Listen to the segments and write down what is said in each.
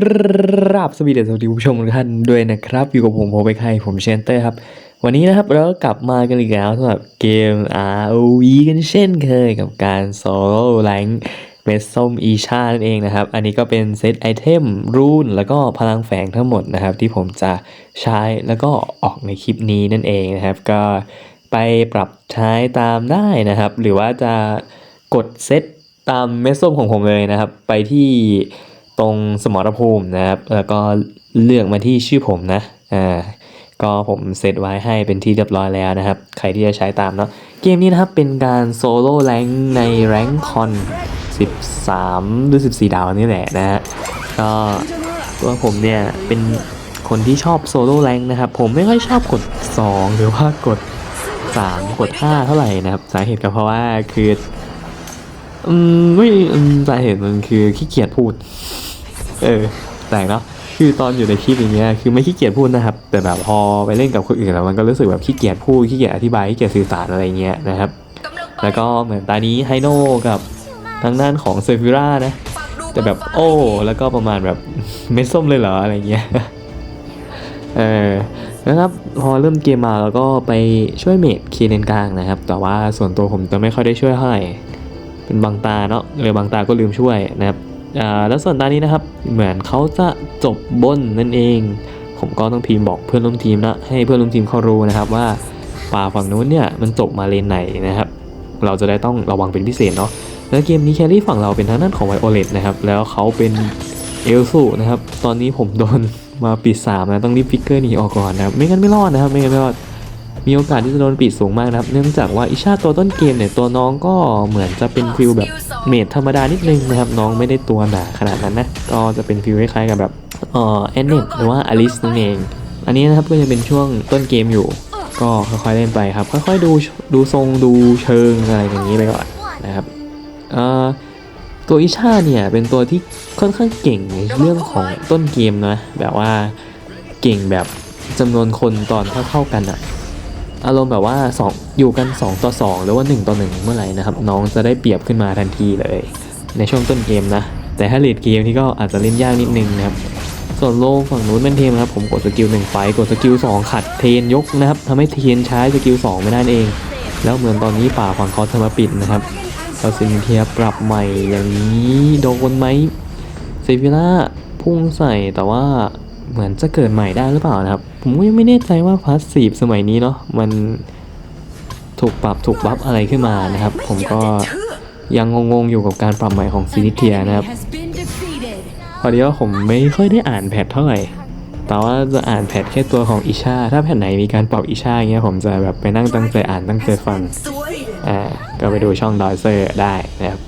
กราบสวีเดนสวัสดีผู้ชมทุกท่านด้วยนะครับ อยู่กับผมโฮไปใครผมเชนเตอร์ครับ วันนี้นะครับเราก็กลับมากันอีกแล้วสำหรับเกม ROV กันเช่นเคยกับการโซโล่แรงเมสส้มอีชานั่นเองนะครับ อันนี้ก็เป็นเซตไอเทมรูนแล้วก็พลังแฝงทั้งหมดนะครับ ที่ผมจะใช้แล้วก็ออกในคลิปนี้นั่นเองนะครับ ก็ไปปรับใช้ตามได้นะครับ หรือว่าจะกดเซตตามเมสส้มของผมเลยนะครับ ไปที่ ตรงสมรภูมินะครับ แล้วก็เลือกมาที่ชื่อผมนะ อ่า ก็ผมเซตไว้ให้เป็นที่เรียบร้อยแล้วนะครับ ใครที่จะใช้ตามเนาะ เกมนี้นะครับเป็นการโซโล่แรงในแรงคอน 13 หรือ 14 ดาวนี่แหละนะฮะ ก็ตัวผมเนี่ยเป็นคนที่ชอบโซโล่แรงนะครับ ผมไม่ค่อยชอบกด 2 หรือว่ากด 3 กด 5 เท่าไหร่นะครับ สาเหตุก็เพราะว่าคืออืมไม่สาเหตุมันคือขี้เกียจพูด เออแปลกเนาะคือตอนอยู่ในคลิปอย่างเงี้ยคือไม่ขี้เกียจพูดนะครับ แต่แบบพอไปเล่นกับคนอื่นแล้วมันก็รู้สึกแบบขี้เกียจพูดขี้เกียจอธิบายขี้เกียจสื่อสารอะไรเงี้ยนะครับ แล้วก็เหมือนตานี้ไฮโน่กับทางด้านของเซฟิร่านะแต่แบบโอ้แล้วก็ประมาณแบบเม็ดส้มเลยเหรออะไรเงี้ยเออนะครับพอเริ่มเกมมาแล้วก็ไปช่วยเมดคีเลนกลางนะครับ แต่ว่าส่วนตัวผมจะไม่ค่อยได้ช่วยเท่าไหร่เป็นบางตาเนาะเออบางตาก็ลืมช่วยนะครับ แล้วส่วนตานี้นะครับ เหมือนเขาจะจบบนนั่นเอง ผมก็ต้องพิมพ์บอกเพื่อนร่วมทีมนะให้เพื่อนร่วมทีมเขารู้นะครับว่าป่าฝั่งนู้นเนี่ยมันจบมาเลนไหนนะครับ เราจะได้ต้องระวังเป็นพิเศษเนาะแล้วเกมนี้แครี่ฝั่งเราเป็นทางด้านของไวโอเลตนะครับแล้วเขาเป็นเอลสูนะครับ ตอนนี้ผมโดนมาปิดสามนะต้องรีบฟิกเกอร์หนีออกก่อนนะครับ ไม่งั้นไม่รอดนะครับ ไม่งั้นไม่รอด มีโอกาสที่จะโดนปิดสูงมากนะครับ เนื่องจากว่าอิชาตัวต้นเกมเนี่ยตัวน้องก็เหมือนจะเป็นฟิลแบบเมดธรรมดานิดนึงนะครับ น้องไม่ได้ตัวหนาขนาดนั้นนะ ก็จะเป็นฟิลคล้ายๆกับแบบเอ่อแอนเนตหรือว่าอลิสนั่นเอง อันนี้นะครับก็จะเป็นช่วงต้นเกมอยู่ ก็ค่อยๆเล่นไปครับ ค่อยๆดูดูทรงดูเชิงอะไรอย่างนี้ไปก่อนนะครับเอ่อตัวอิชาเนี่ยเป็นตัวที่ค่อนข้างเก่งในเรื่องของต้นเกมนะแบบว่าเก่งแบบจำนวนคนตอนเท่าๆกันอะ อารมณ์แบบว่าสองอยู่กัน 2 ต่อ 2 หรือว่า 1 ต่อ 1 เมื่อไหร่นะครับ น้องจะได้เปรียบขึ้นมาทันทีเลย ในช่วงต้นเกมนะ แต่ถ้าเลดเกมนี่ก็อาจจะเล่นยากนิดนึงนะครับ ส่วนโลงฝั่งนู้นเป็นเทมครับผมกดสกิล1ไฟกดสกิล2ขัดเทนยกนะครับทำให้เทนใช้สกิล2ไม่ได้เอง แล้วเหมือนตอนนี้ป่าฝั่งเขาจะมาปิดนะครับเราซินเทียปรับใหม่อย่างนี้โดนไหมเซฟิล่าพุ่งใส่แต่ว่าเหมือนจะเกิดใหม่ได้หรือเปล่านะครับ ผมก็ยังไม่แน่ใจว่าพาสซีฟสมัยนี้เนาะมันถูกปรับถูกบัฟอะไรขึ้นมานะครับ ผมก็ยังงงๆอยู่กับการปรับใหม่ของซินิเทียนะครับพอดีว่าผมไม่ค่อยได้อ่านแพทเท่าไหร่ แต่ว่าจะอ่านแพทแค่ตัวของอิชา ถ้าแพทไหนมีการปรับอิชาอย่างเงี้ยผมจะแบบไปนั่งตั้งใจอ่านตั้งใจฟัง อ่า ก็ไปดูช่องดอยเซอร์ได้นะครับ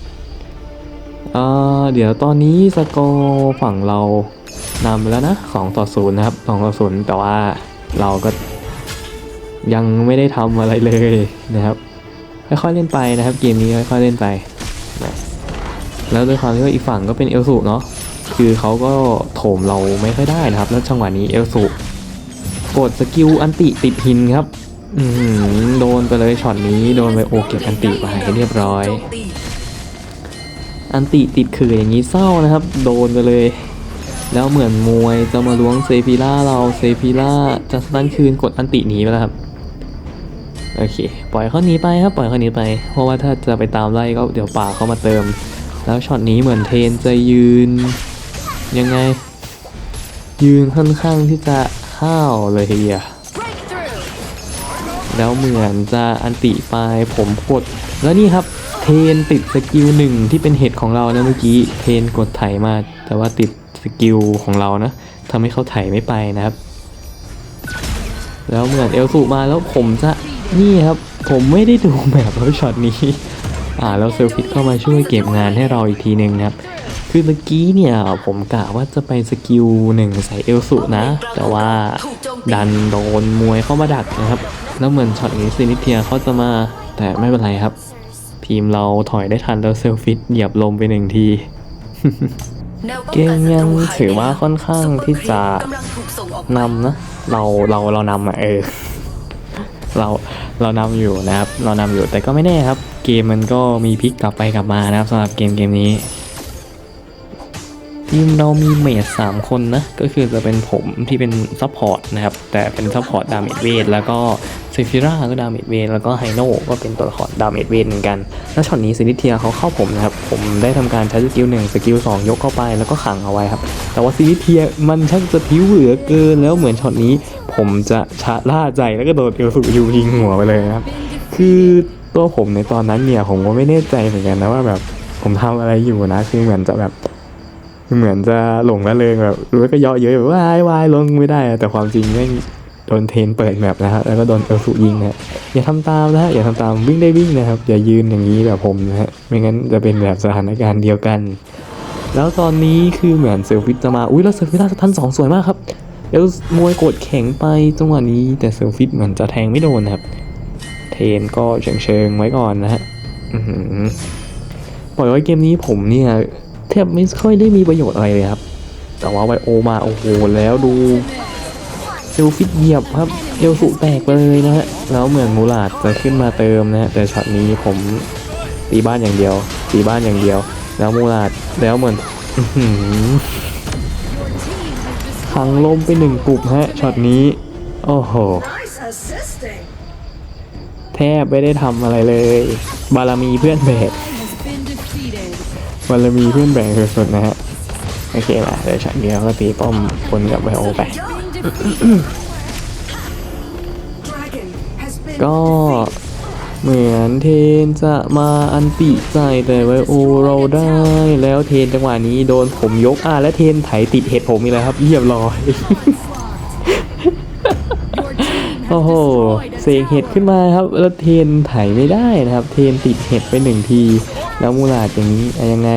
เอ่อเดี๋ยวตอนนี้สกอร์ฝั่งเรา นำแล้วนะ2ต่อ0นะครับ2ต่อ0แต่ว่าเราก็ยังไม่ได้ทำอะไรเลยนะครับ ค่อยๆเล่นไปนะครับ เกมนี้ค่อยๆเล่นไปนะแล้วด้วยความที่ว่าอีกฝั่งก็เป็นเอลสุเนาะคือเขาก็โถมเราไม่ค่อยได้นะครับ แล้วจังหวะนี้เอลสุกดสกิลอันติติดหินครับอือหือโดนไปเลยช็อตนี้โดนไปโอเก็บอันติไปเรียบร้อย อันติติดคืออย่างนี้เศร้านะครับ โดนไปเลย แล้วเหมือนมวยจะมาล้วงเซฟิล่าเราเซฟิล่าจะสตันคืนกดอันติหนีไปแล้วครับ โอเค ปล่อยเขาหนีไปครับ ปล่อยเขาหนีไป เพราะว่าถ้าจะไปตามไล่ก็เดี๋ยวป่าเขามาเติม แล้วช็อตนี้เหมือนเทนจะยืน ยังไง ยืนค่อนข้างที่จะข้าวเลยทีเดียวแล้วเหมือนจะอันติไปผมกด แล้วนี่ครับ เทนติดสกิลหนึ่งที่เป็นเหตุของเรานะเมื่อกี้ เทนกดไถมา แต่ว่าติดสกิลของเรานะทำให้เขาไถไม่ไปนะครับ แล้วเหมือนเอลสูมาแล้วผมจะนี่ครับ ผมไม่ได้ดูแบบแล้วช็อตนี้ อ่าแล้วเซลฟิตเข้ามาช่วยเก็บงานให้เราอีกทีหนึ่งนะครับ คือเมื่อกี้เนี่ยผมกะว่าจะไปสกิลหนึ่งใส่เอลสุนะ แต่ว่าดันโดนมวยเข้ามาดักนะครับ แล้วเหมือนช็อตนี้ซินิเทียเขาจะมาแต่ไม่เป็นไรครับ ทีมเราถอยได้ทันแล้วเซลฟิตเหยียบลมไปหนึ่งที เกมยังถือว่าค่อนข้างที่จะนำนะ เราเราเรานำอะเออ เราเรานำอยู่นะครับ เรานำอยู่แต่ก็ไม่แน่ครับ เกมมันก็มีพลิกกลับไปกลับมานะครับสำหรับเกมเกมนี้ทีมเรามีเมจสามคนนะ ก็คือจะเป็นผมที่เป็นซัพพอร์ตนะครับ แต่เป็นซัพพอร์ตดาเมจเวทแล้วก็ เซฟิร่าก็ดาเมจเวทแล้วก็ไฮโน่ก็เป็นตัวละครดาเมจเวทเหมือนกัน แล้วช็อตนี้ซินิเทียเขาเข้าผมนะครับ ผมได้ทำการใช้สกิลหนึ่งสกิลสองยกเข้าไปแล้วก็ขังเอาไว้ครับ แต่ว่าซินิเทียมันช่างจะผิวเหลือเกิน แล้วเหมือนช็อตนี้ ผมจะชะล่าใจแล้วก็โดนเอลสุยูยิงหัวไปเลยครับ คือตัวผมในตอนนั้นเนี่ยผมก็ไม่แน่ใจเหมือนกันนะว่าแบบผมทำอะไรอยู่นะคือเหมือนจะแบบเหมือนจะหลงละเลยแบบรู้วก็เยาะเย้ยแบบวายวายลงไม่ได้ แต่ความจริงแม่ง โดนเทนเปิดแมปนะฮะแล้วก็โดนเอลสุยิงนะฮะอย่าทำตามนะฮะอย่าทำตามวิ่งได้วิ่งนะครับ อย่ายืนอย่างนี้แบบผมนะฮะไม่งั้นจะเป็นแบบสถานการณ์เดียวกัน แล้วตอนนี้คือเหมือนเซลฟิตจะมาอุ้ยแล้วเซลฟิตท่าทันสองสวยมากครับเอลมวยกดแข็งไปจังหวะนี้แต่เซลฟิตเหมือนจะแทงไม่โดนนะครับ เทนก็เชิงเชิงไว้ก่อนนะฮะปล่อยไว้เกมนี้ผมเนี่ยแทบไม่ค่อยได้มีประโยชน์อะไรเลยครับ แต่ว่าไวโอมาโอ้โหแล้วดู เซลฟิตเหยียบครับเอลสุแตกไปเลยนะฮะแล้วเหมือนมูลาดจะขึ้นมาเติมนะฮะแต่ช็อตนี้ผมตีบ้านอย่างเดียวตีบ้านอย่างเดียว แล้วมูลาดแล้วเหมือนหังลมไปหนึ่งกลุ่มฮะช็อตนี้โอ้โหแทบไม่ได้ทำอะไรเลย บารมีเพื่อนแบกบารมีเพื่อนแบกสุดๆนะฮะโอเคละเดี๋ยวช็อตเดียวก็ตีป้อมคนกับไบโอไป ก็เหมือนเทนจะมาอันติใจแต่ไวโอเราได้แล้วเทนจังหวะนี้โดนผมยกอ่าและเทนไถติดเห็ดผมอีกแล้วครับเรียบร้อย โอ้โหเสกเห็ดขึ้นมาครับ แล้วเทนไถไม่ได้นะครับ เทนติดเห็ดไปหนึ่งที แล้วมูลาดอย่างนี้ยังไง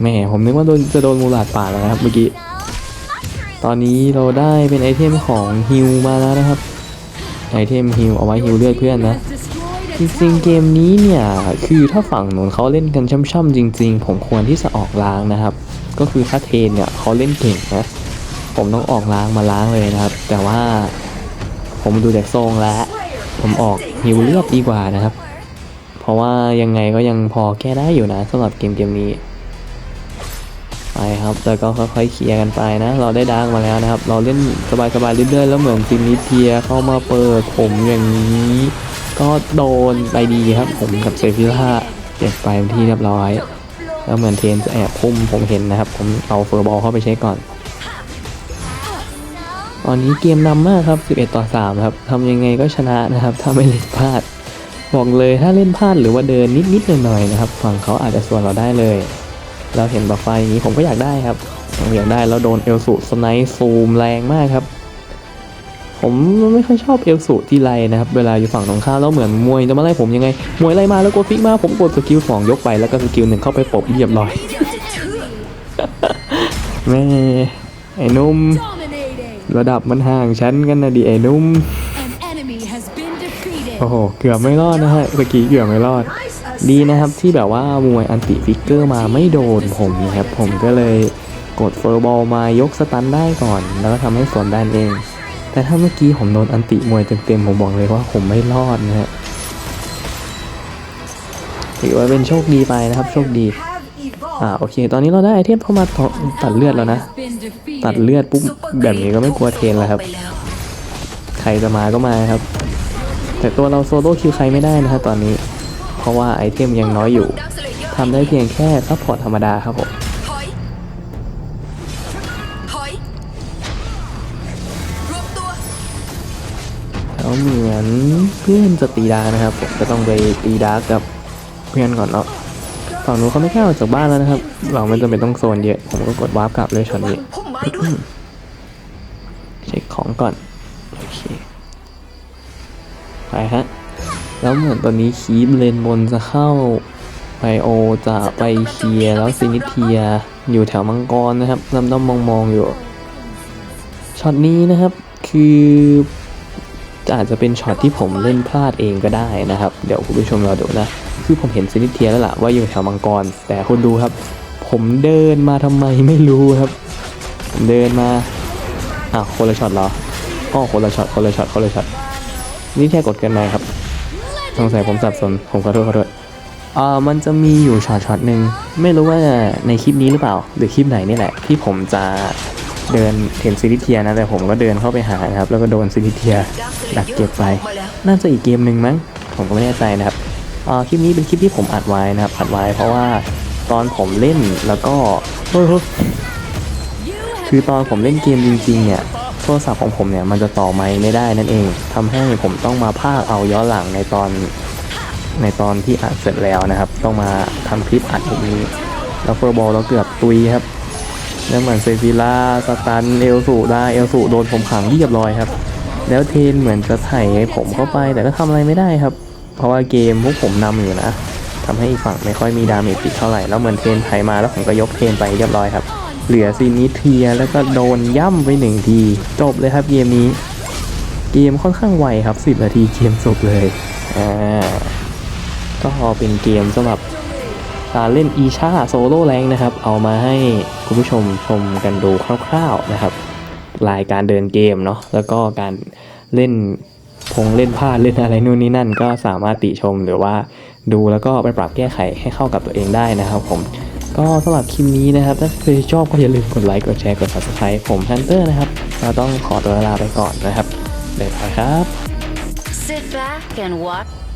แหมผมนึกว่าโดนจะโดนมูลาดป่าแล้วนะครับเมื่อกี้ ตอนนี้เราได้เป็นไอเทมของฮิวมาแล้วนะครับ ไอเทมฮิวเอาไว้ฮิวเลือดเพื่อนนะ จริงๆเกมนี้เนี่ย คือถ้าฝั่งหนุนเขาเล่นกันช่ำๆจริง ๆ ผมควรที่จะออกล้างนะครับ ก็คือถ้าเทนเนี่ยเขาเล่นเก่งนะ ผมต้องออกล้างมาล้างเลยนะครับ แต่ว่าผมดูจากทรงแล้ว ผมออกฮิวเลือดดีกว่านะครับ เพราะว่ายังไงก็ยังพอแก้ได้อยู่นะสำหรับเกมเกมนี้ ไปครับแล้วก็ค่อยๆเคลียร์กันไปนะ เราได้ดังมาแล้วนะครับ เราเล่นสบายๆเรื่อยๆแล้วเหมือนซินิเทียเข้ามาเปิดผมอย่างนี้ ก็โดนไปดีครับ ผมกับเซฟิล่าเก็บไปที่เรียบร้อย แล้วเหมือนเทนจะแอบพุ่มผมเห็นนะครับ ผมเอาเฟอร์บอลเข้าไปเช็คก่อน ตอนนี้เกมนำมากครับ 11 ต่อ 3 ครับทำยังไงก็ชนะนะครับ ถ้าไม่เล่นพลาดบอกเลยถ้าเล่นพลาดหรือว่าเดินนิดๆหน่อยๆนะครับ ฝั่งเขาอาจจะส่วนเราได้เลย เราเห็นบัฟไฟอย่างนี้ผมก็อยากได้ครับผมอยากได้แล้วโดนเอลสุสไนป์ซูมแรงมากครับ ผมไม่ค่อยชอบเอลสุที่ไรนะครับเวลาอยู่ฝั่งตรงข้ามแล้วเหมือนมวยจะมาไล่ผมยังไงมวยไล่มาแล้วกดฟิกมาผมกดสกิลสองยกไปแล้วก็สกิลหนึ่งเข้าไปปบเรียบร้อยแม่ไอ้นุ่ม Dominating. ระดับมันห่างชั้นกันนะดิไอ้นุ่ม An enemy has been defeated. โอ้โหเกือบไม่รอดนะฮะเมื่อกี้เกือบไม่รอด nice ดีนะครับที่แบบว่ามวยอันติฟิกเกอร์มาไม่โดนผมนะครับ ผมก็เลยกดเฟอร์บอลมายกสตันได้ก่อน แล้วก็ทำให้สวนได้เอง แต่ถ้าเมื่อกี้ผมโดนอันติมวยเต็มๆผมบอกเลยว่าผมไม่รอดนะฮะถือว่าเป็นโชคดีไปนะครับ โชคดีอ่าโอเค ตอนนี้เราได้ไอเทมเข้ามาต,ตัดเลือดแล้วนะ ตัดเลือดปุ๊บแบบนี้ก็ไม่กลัวเทนแล้วครับ ใครจะมาก็มาครับ แต่ตัวเราโซโล่คิวใครไม่ได้นะครับตอนนี้ ราะว่าไอเทมยังน้อยอยู่ทำได้เพียงแค่ซัพพอร์ตธรรมดาครับผมถอยถอยรวมตัวแล้วเหมือนเพื่อนจะตีดาร์กนะครับผมก็ต้องไปตีดาร์กกับเพื่อนก่อนเนาะฝั่งนู้นเขาไม่กล้าออกจากบ้านแล้วนะครับเราไม่จำเป็นต้องโซนเยอะผมก็กดวาร์ปกลับเลยช็อตนี้พุ่มไม้ด้วยเช็คของก่อนโอเคไปฮะ แล้วเหมือนตอนนี้คีบเลนบนจะเข้าไบโอจะไปเคลียแล้วซินิเทียอยู่แถวมังกรนะครับดำดำมองมองๆอยู่ช็อตนี้นะครับคืออาจจะเป็นช็อตที่ผมเล่นพลาดเองก็ได้นะครับ เดี๋ยวคุณผู้ชมรอดูนะ คือผมเห็นซินิเทียแล้วล่ะว่าอยู่แถวมังกร แต่คุณดูครับ ผมเดินมาทำไมไม่รู้ครับ ผมเดินมาอ้าวคนละช็อตเหรออ๋อคนละช็อตคนละช็อตคนละช็อตนี่แค่กดกันไหนครับ สงสัยผมสับสน ผมขอโทษขอโทษเอ่อมันจะมีอยู่ช็อตช็อตหนึ่งไม่รู้ว่าในคลิปนี้หรือเปล่า หรือคลิปไหนนี่แหละ ที่ผมจะเดินเห็นซิลิเทียนะแต่ผมก็เดินเข้าไปหานะครับ แล้วก็โดนซิลิเทียดักเก็บไป น่าจะอีกเกมหนึ่งมั้ง ผมก็ไม่แน่ใจนะครับเอ่อคลิปนี้เป็นคลิปที่ผมอัดไว้นะครับอัดไว้เพราะว่าตอนผมเล่นแล้วก็เฮ้ยเฮ้ย You have คือตอนผมเล่นเกมจริงๆเนี่ย ทรศัพท์ของผมเนี่ยมันจะต่อไมค์ไม่ได้นั่นเองทำให้ผมต้องมาพากเอาย้อนหลังในตอนในตอนที่อัดเสร็จแล้วนะครับ ต้องมาทำคลิปอัดอย่างนี้ แล้วเฟอร์บอลเราเกือบตุยครับ แล้วเหมือนเซฟิล่าสตันเอลสูได้เอลสูโดนผมขังเรียบร้อยครับ แล้วเทนเหมือนจะไถ่ผมเข้าไปแต่ก็ทำอะไรไม่ได้ครับ เพราะว่าเกมพวกผมนำอยู่นะทำให้อีกฝั่งไม่ค่อยมีดาเมจติดเท่าไหร่แล้วเหมือนเทนไถมาแล้วผมก็ยกเทนไปเรียบร้อยครับ เหลือซีนิเทียแล้วก็โดนย่ำไปหนึ่งที จบเลยครับเกมนี้ เกมค่อนข้างไวครับ 10 นาทีเกมจบเลยอ่าก็เป็นเกมสำหรับการเล่นอีชาโซโล่แรงนะครับ เอามาให้คุณผู้ชมชมกันดูคร่าวๆนะครับลายการเดินเกมเนาะแล้วก็การเล่นพงเล่นพลาดเล่นอะไรนู่นนี่นั่น ก็สามารถติชมหรือว่าดูแล้วก็ไปปรับแก้ไขให้เข้ากับตัวเองได้นะครับผม ก็สำหรับคลิปนี้นะครับ ถ้าใครชอบก็อย่าลืมกดไลค์ กดแชร์ กด subscribe ผมฮันเตอร์นะครับ เราต้องขอตัวลาไปก่อนนะครับบ๊ายบายครับ Sit back and watch.